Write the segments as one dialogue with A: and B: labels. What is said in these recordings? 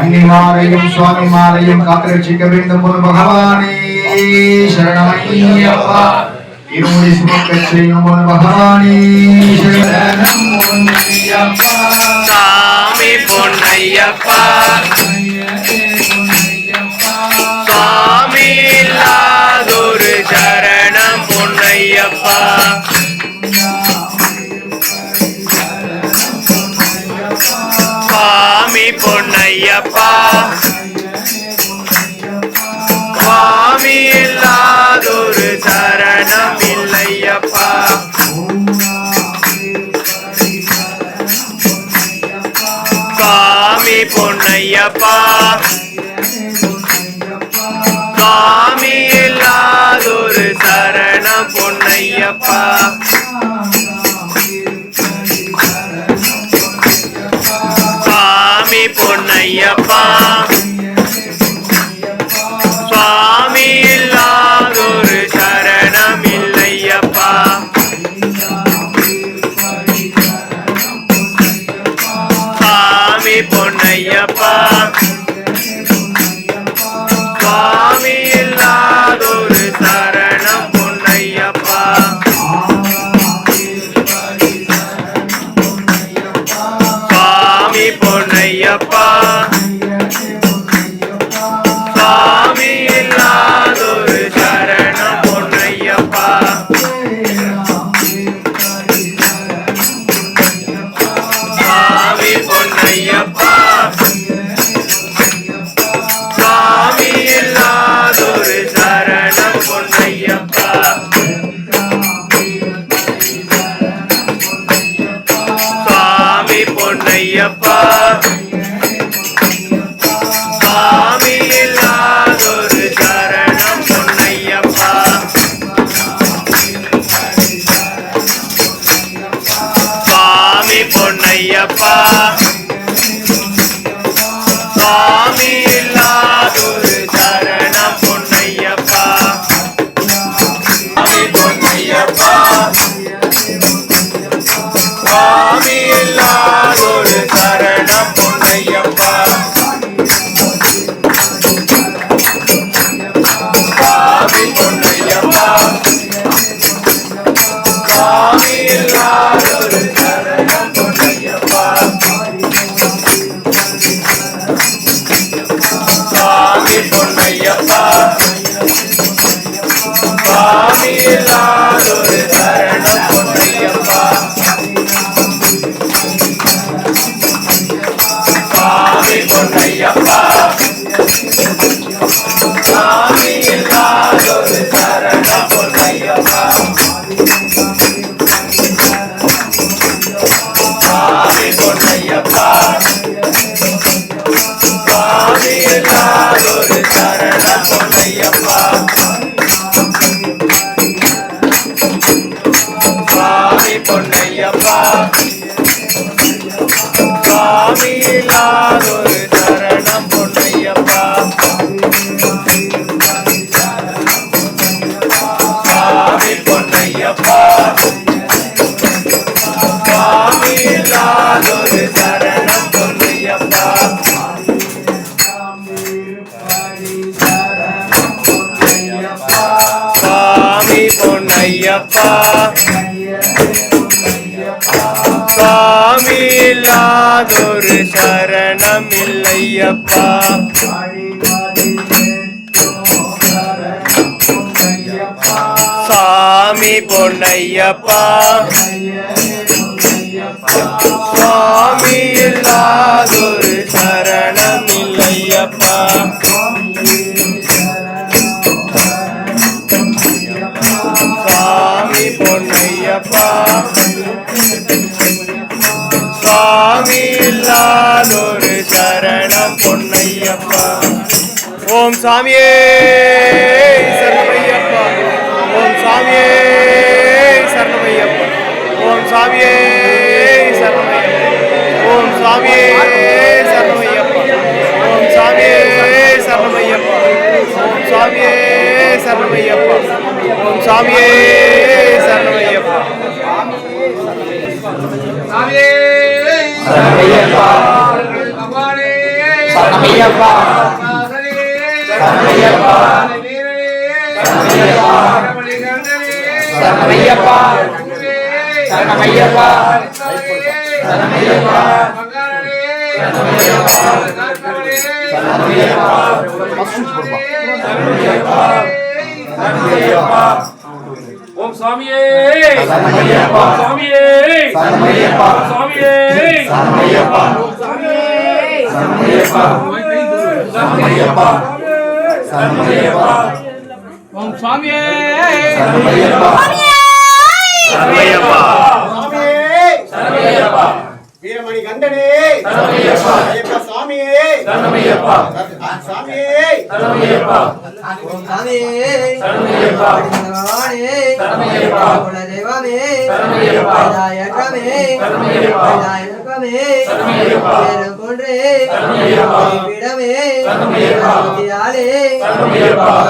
A: கன்னிமாரையும் சுவாமிமாரையும் காத்திரட்சிக்க வேண்டும் ஒரு பகவானே. சரணமையப்பா இருமுடி சுமக்க செய்யும் ஒரு பகவானே. சரணம் பொன்னையப்பா.
B: சாமி பொன்னையப்பா சுவாமி இல்லாதொரு சரணம் பொன்னையப்பா. பொன்னையப்பா சுவாமி இல்லாதொரு சரணம் இல்லையப்பா சுவாமி பொன்னையப்பா. சுவாமி இல்லாதொரு சரணம் பொன்னையப்பா. பொன்னையப்பா சுவாமி இல்லாதொரு சரணம் இல்லையப்பா சுவாமி பொன்னையப்பா. சுவாமி சுவாமி இல்லாதொரு சரணம் பொன்னையப்பா சுவாமி பொன்னையப்பா சுவாமி இல்லாதொரு சரணம் பொன்னையப்பா சுவாமி பொன்னையப்பா. சரணம் சாமி பொன்னையப்பா. சுவாமி இல்லாதொரு சரணம் இல்லையப்பா சாமி பொன்னையப்பா. சாமி இல்லாதொரு சரணம் ஓம் சாமியே சரணமையப்பா. ஓம் சாமியே சரணமையப்பா. ஓம் சாமியே சரணமையப்பா. ஓம் சாமியே சரணமையப்பா. ஓம் சாமியே சரணமையப்பா. ஓம் சாமியே சரணமையப்பா. ஓம் சாமியே சரணமையப்பா.
C: சரணமையப்பா.
B: சரணையப்பா சரணையப்பா சரணையப்பா
C: ஓம் சுவாமியே
A: சரணமையப்பா.
C: சுவாமியே
A: சரணமையப்பா.
C: சுவாமியே
A: சரணமையப்பா. சரணமையப்பா. சரணமையப்பா. சரணமையப்பா.
C: சரணம் சுவாமியே!
D: வீரமணி கண்டனே சாமியே சாமியே
C: சாமியே குலதெய்வமே! விநாயகமே விநாயக தர்மமே வேதம் போன்றே. விடமே ஆளே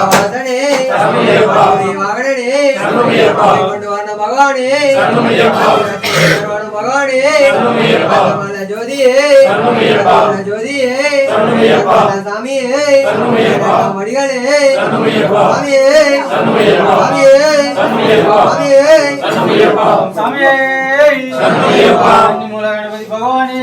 C: மகனே. மகனே.
E: கொண்டு வந்த மகானே. மகானே. ஜோதியே. ஜோதியே. சாமியே. மடிகளே சாமியே. சாமியே. சாமியே. சாமியே. சண்முக கணபதி பகவானே.